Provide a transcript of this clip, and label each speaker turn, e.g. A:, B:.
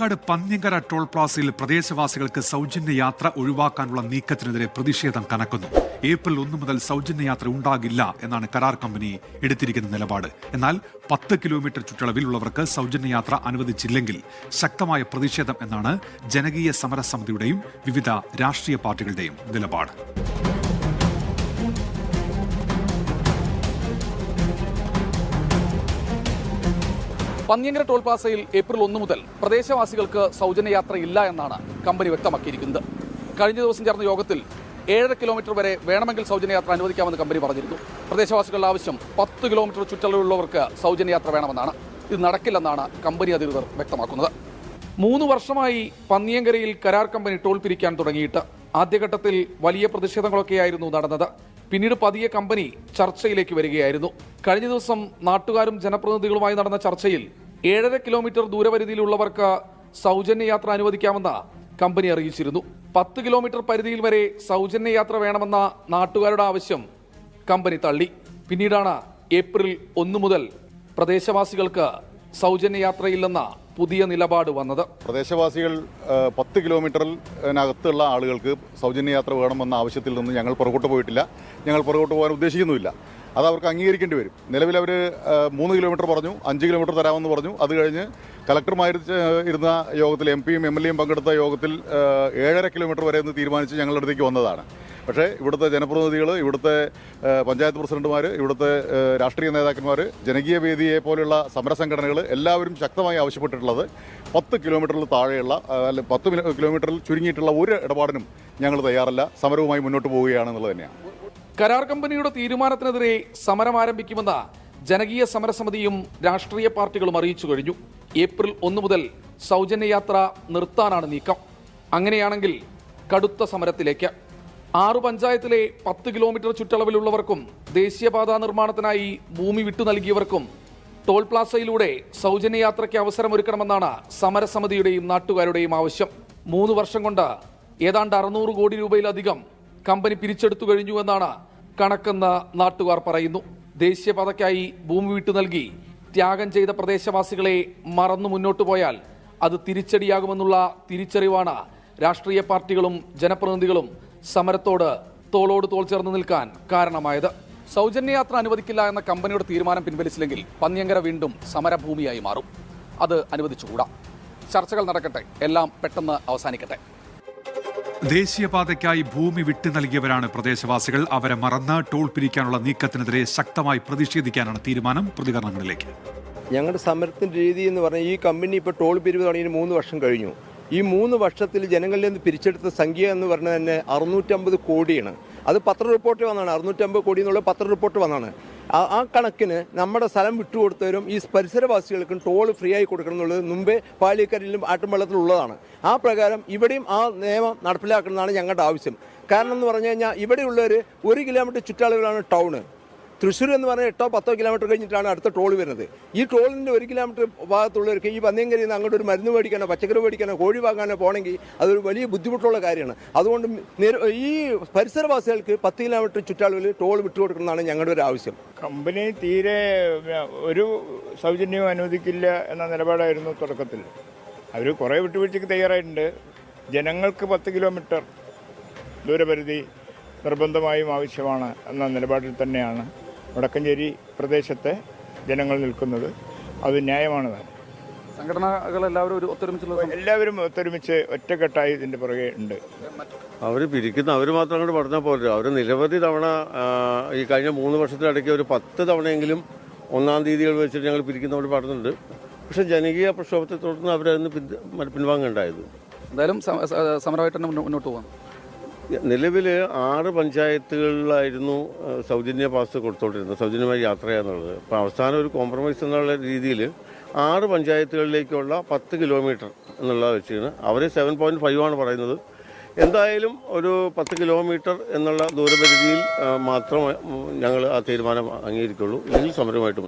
A: Palakkad പന്ന്യങ്കര toll പ്ലാസയിൽ പ്രദേശവാസികൾക്ക് സൗജന്യ യാത്ര ഒഴിവാക്കാനുള്ള നീക്കത്തിനെതിരെ പ്രതിഷേധം കനക്കുന്നു. ഏപ്രിൽ ഒന്ന് മുതൽ സൗജന്യ യാത്ര ഉണ്ടാകില്ല എന്നാണ് കരാർ കമ്പനി എടുത്തിരിക്കുന്ന നിലപാട്. എന്നാൽ പത്ത് കിലോമീറ്റർ ചുറ്റളവിലുള്ളവർക്ക് സൗജന്യ യാത്ര അനുവദിച്ചില്ലെങ്കിൽ ശക്തമായ പ്രതിഷേധം എന്നാണ് ജനകീയ സമരസമിതിയുടെയും വിവിധ രാഷ്ട്രീയ പാർട്ടികളുടെയും നിലപാട്.
B: പന്ന്യങ്കര ടോൾ പ്ലാസയിൽ ഏപ്രിൽ ഒന്ന് മുതൽ പ്രദേശവാസികൾക്ക് സൗജന്യ യാത്ര ഇല്ല എന്നാണ് കമ്പനി വ്യക്തമാക്കിയിരിക്കുന്നത്. കഴിഞ്ഞ ദിവസം ചേർന്ന യോഗത്തിൽ ഏഴര കിലോമീറ്റർ വരെ വേണമെങ്കിൽ സൗജന്യയാത്ര അനുവദിക്കാമെന്ന് കമ്പനി പറഞ്ഞിരുന്നു. പ്രദേശവാസികളുടെ ആവശ്യം പത്ത് കിലോമീറ്റർ ചുറ്റളവിലുള്ളവർക്ക് സൗജന്യയാത്ര വേണമെന്നാണ്. ഇത് നടക്കില്ലെന്നാണ് കമ്പനി അധികൃതർ വ്യക്തമാക്കുന്നത്. മൂന്ന് വർഷമായി പന്നിയങ്കരയിൽ കരാർ കമ്പനി ടോൾ പിരിക്കാൻ തുടങ്ങിയിട്ട് ആദ്യഘട്ടത്തിൽ വലിയ പ്രതിഷേധങ്ങളൊക്കെയായിരുന്നു നടന്നത്. പിന്നീട് പതിയെ കമ്പനി ചർച്ചയിലേക്ക് വരികയായിരുന്നു. കഴിഞ്ഞ ദിവസം നാട്ടുകാരും ജനപ്രതിനിധികളുമായി നടന്ന ചർച്ചയിൽ ഏഴര കിലോമീറ്റർ ദൂരപരിധിയിലുള്ളവർക്ക് സൗജന്യ യാത്ര അനുവദിക്കാമെന്ന കമ്പനി അറിയിച്ചിരുന്നു. പത്ത് കിലോമീറ്റർ പരിധിയിൽ വരെ സൗജന്യ യാത്ര വേണമെന്ന നാട്ടുകാരുടെ ആവശ്യം കമ്പനി തള്ളി. പിന്നീടാണ് ഏപ്രിൽ ഒന്ന് മുതൽ പ്രദേശവാസികൾക്ക് സൗജന്യ യാത്രയില്ലെന്ന പുതിയ നിലപാട് വന്നത്.
C: പ്രദേശവാസികൾ പത്ത് കിലോമീറ്ററിനകത്തുള്ള ആളുകൾക്ക് സൗജന്യ യാത്ര വേണമെന്ന ആവശ്യത്തിൽ നിന്ന് ഞങ്ങൾ പുറകോട്ട് പോയിട്ടില്ല. ഞങ്ങൾ പുറകോട്ട് പോകാൻ ഉദ്ദേശിക്കുന്നുമില്ല. അത് അവർക്ക് അംഗീകരിക്കേണ്ടി വരും. നിലവിൽ അവർ മൂന്ന് കിലോമീറ്റർ പറഞ്ഞു അഞ്ച് കിലോമീറ്റർ തരാമെന്ന് പറഞ്ഞു. അത് കഴിഞ്ഞ് കളക്ടർമാർ ഇരുന്ന യോഗത്തിൽ എം പിയും എം എൽ എയും പങ്കെടുത്ത യോഗത്തിൽ ഏഴര കിലോമീറ്റർ വരെ എന്ന് തീരുമാനിച്ച് ഞങ്ങളുടെ അടുത്തേക്ക് വന്നതാണ്. പക്ഷേ ഇവിടുത്തെ ജനപ്രതിനിധികൾ ഇവിടുത്തെ പഞ്ചായത്ത് പ്രസിഡന്റുമാർ ഇവിടുത്തെ രാഷ്ട്രീയ നേതാക്കന്മാർ ജനകീയ വേദിയെ പോലെയുള്ള സമരസംഘടനകൾ എല്ലാവരും ശക്തമായി ആവശ്യപ്പെട്ടിട്ടുള്ളത് പത്ത് കിലോമീറ്ററിൽ താഴെയുള്ള അല്ല പത്ത് കിലോമീറ്ററിൽ ചുരുങ്ങിയിട്ടുള്ള ഒരു ഇടപാടിനും ഞങ്ങൾ തയ്യാറല്ല. സമരവുമായി മുന്നോട്ട് പോവുകയാണെന്നുള്ളത് തന്നെയാണ്.
B: കരാർ കമ്പനിയുടെ തീരുമാനത്തിനെതിരെ സമരം ആരംഭിക്കുമെന്ന ജനകീയ സമരസമിതിയും രാഷ്ട്രീയ പാർട്ടികളും അറിയിച്ചു കഴിഞ്ഞു. ഏപ്രിൽ ഒന്ന് മുതൽ സൗജന്യ യാത്ര നിർത്താനാണ് നീക്കം. അങ്ങനെയാണെങ്കിൽ കടുത്ത സമരത്തിലേക്ക്. ആറു പഞ്ചായത്തിലെ പത്ത് കിലോമീറ്റർ ചുറ്റളവിലുള്ളവർക്കും ദേശീയപാതാ നിർമ്മാണത്തിനായി ഭൂമി വിട്ടു നൽകിയവർക്കും ടോൾ പ്ലാസയിലൂടെ സൗജന്യ യാത്രയ്ക്ക് അവസരമൊരുക്കണമെന്നാണ് സമരസമിതിയുടെയും നാട്ടുകാരുടെയും ആവശ്യം. മൂന്ന് വർഷം കൊണ്ട് ഏതാണ്ട് അറുന്നൂറ് കോടി രൂപയിലധികം കമ്പനി പിരിച്ചെടുത്തു കഴിഞ്ഞുവെന്നാണ് കണക്കെന്ന് നാട്ടുകാർ പറയുന്നു. ദേശീയപാതയ്ക്കായി ഭൂമി വിട്ടു നൽകി ത്യാഗം ചെയ്ത പ്രദേശവാസികളെ മറന്നു മുന്നോട്ടു പോയാൽ അത് തിരിച്ചടിയാകുമെന്നുള്ള തിരിച്ചറിവാണ് രാഷ്ട്രീയ പാർട്ടികളും ജനപ്രതിനിധികളും സമരത്തോട് തോളോട് തോൾ ചേർന്ന് നിൽക്കാൻ കാരണമായത്. സൗജന്യ യാത്ര അനുവദിക്കില്ല എന്ന കമ്പനിയുടെ തീരുമാനം പിൻവലിച്ചില്ലെങ്കിൽ പന്നിയങ്കര വീണ്ടും സമരഭൂമിയായി മാറും. അത് അനുവദിച്ചുകൂടാ. ചർച്ചകൾ നടക്കട്ടെ. എല്ലാം പെട്ടെന്ന് അവസാനിക്കട്ടെ.
A: ദേശീയപാതയ്ക്കായി ഭൂമി വിട്ടു നൽകിയവരാണ് പ്രദേശവാസികൾ. അവരെ മറന്ന് ടോൾ പിരിക്കാനുള്ള നീക്കത്തിനെതിരെ ശക്തമായി പ്രതിഷേധിക്കാനാണ് തീരുമാനം. പ്രതികരണങ്ങളിലേക്ക്.
D: ഞങ്ങളുടെ സമരത്തിന്റെ രീതി എന്ന് പറഞ്ഞാൽ ഈ കമ്പനി ഇപ്പോൾ ടോൾ പിരിവ് തുടങ്ങിയിട്ട് മൂന്ന് വർഷം കഴിഞ്ഞു. ഈ മൂന്ന് വർഷത്തിൽ ജനങ്ങളിൽ നിന്ന് പിരിച്ചെടുത്ത സംഖ്യ എന്ന് പറഞ്ഞാൽ തന്നെ അറുന്നൂറ്റമ്പത് കോടിയാണ്. അത് പത്ര റിപ്പോർട്ട് വന്നതാണ്. അറുന്നൂറ്റമ്പത് കോടി എന്നുള്ള പത്ര റിപ്പോർട്ട് വന്നതാണ്. ആ കണക്കിന് നമ്മുടെ സ്ഥലം വിട്ടുകൊടുത്തവരും ഈ പരിസരവാസികൾക്കും ടോൾ ഫ്രീ ആയി കൊടുക്കണം എന്നുള്ളത് മുമ്പേ പാലിക്കരയിലും ആട്ടുംവെള്ളത്തിലും ഉള്ളതാണ്. ആ പ്രകാരം ഇവിടെയും ആ നിയമം നടപ്പിലാക്കണമെന്നാണ് ഞങ്ങളുടെ ആവശ്യം. കാരണം എന്ന് പറഞ്ഞു കഴിഞ്ഞാൽ ഇവിടെയുള്ളവർ ഒരു കിലോമീറ്റർ ചുറ്റളവിലാണ് ടൗണ്. തൃശ്ശൂർ എന്ന് പറഞ്ഞാൽ എട്ടോ പത്തോ കിലോമീറ്റർ കഴിഞ്ഞിട്ടാണ് അടുത്ത ടോൾ വരുന്നത്. ഈ ട്രോളിന്റെ ഒരു കിലോമീറ്റർ ഭാഗത്തുള്ളവർക്ക് ഈ പന്നിയങ്കരിയിൽ നിന്ന് അങ്ങോട്ട് ഒരു മരുന്ന് മേടിക്കാനോ പച്ചക്കറി മേടിക്കാനോ കോഴി വാങ്ങാനോ പോകണമെങ്കിൽ അതൊരു വലിയ ബുദ്ധിമുട്ടുള്ള കാര്യമാണ്. അതുകൊണ്ട് ഈ പരിസരവാസികൾക്ക് പത്ത് കിലോമീറ്റർ ചുറ്റളവിൽ ടോൾ വിട്ടുകൊടുക്കണമെന്നാണ് ഞങ്ങളുടെ ഒരു ആവശ്യം.
E: കമ്പനി തീരെ ഒരു സൗജന്യവും അനുവദിക്കില്ല എന്ന നിലപാടായിരുന്നു തുടക്കത്തിൽ. അവർ കുറേ വിട്ടുവീഴ്ചയ്ക്ക് തയ്യാറായിട്ടുണ്ട്. ജനങ്ങൾക്ക് പത്ത് കിലോമീറ്റർ ദൂരപരിധി നിർബന്ധമായും ആവശ്യമാണ് എന്ന നിലപാടിൽ തന്നെയാണ് വടക്കഞ്ചേരി പ്രദേശത്തെ ജനങ്ങൾ നിൽക്കുന്നത് അത് ന്യായമാണ് താനും.
B: സംഘടനകൾ എല്ലാവരും ഒരു ഒത്തൊരുമിച്ചുള്ള
E: എല്ലാവരും ഒത്തൊരുമിച്ച് ഒറ്റക്കെട്ടായി ഇതിന്റെ പുറകെ ഉണ്ട്.
F: അവർ പിരിക്കുന്ന അവർ മാത്രം അങ്ങോട്ട് പറഞ്ഞാൽ പോലും അവർ നിരവധി തവണ ഈ കഴിഞ്ഞ മൂന്ന് വർഷത്തിനിടയ്ക്ക് ഒരു പത്ത് തവണയെങ്കിലും ഒന്നാം തീയതികൾ വെച്ചിട്ട് ഞങ്ങൾ പിരിക്കുന്നവർ പറഞ്ഞിട്ടുണ്ട് പക്ഷേ ജനകീയ പ്രക്ഷോഭത്തെ തുടർന്ന് അവരതിന് പിൻ പിൻവാങ്ങുണ്ടായത്
B: എന്തായാലും സമരമായിട്ട് തന്നെ മുന്നോട്ട് പോകാം
F: നിലവിൽ ആറ് പഞ്ചായത്തുകളിലായിരുന്നു സൗജന്യ പാസ് കൊടുത്തോണ്ടിരുന്നത് സൗജന്യമായി യാത്ര ചെയ്യാന്നുള്ളത് അപ്പോൾ അവസാനം ഒരു കോംപ്രമൈസ് എന്നുള്ള രീതിയിൽ ആറ് പഞ്ചായത്തുകളിലേക്കുള്ള പത്ത് കിലോമീറ്റർ എന്നുള്ളത് വെച്ചാണ് അവർ സെവൻ പോയിന്റ് ഫൈവ് ആണ് പറയുന്നത്. എന്തായാലും ഒരു പത്ത് കിലോമീറ്റർ എന്നുള്ള ദൂരപരിധിയിൽ മാത്രമേ ഞങ്ങൾ ആ തീരുമാനം അംഗീകരിക്കുള്ളൂ. ഇല്ലെങ്കിൽ സമരമായിട്ട്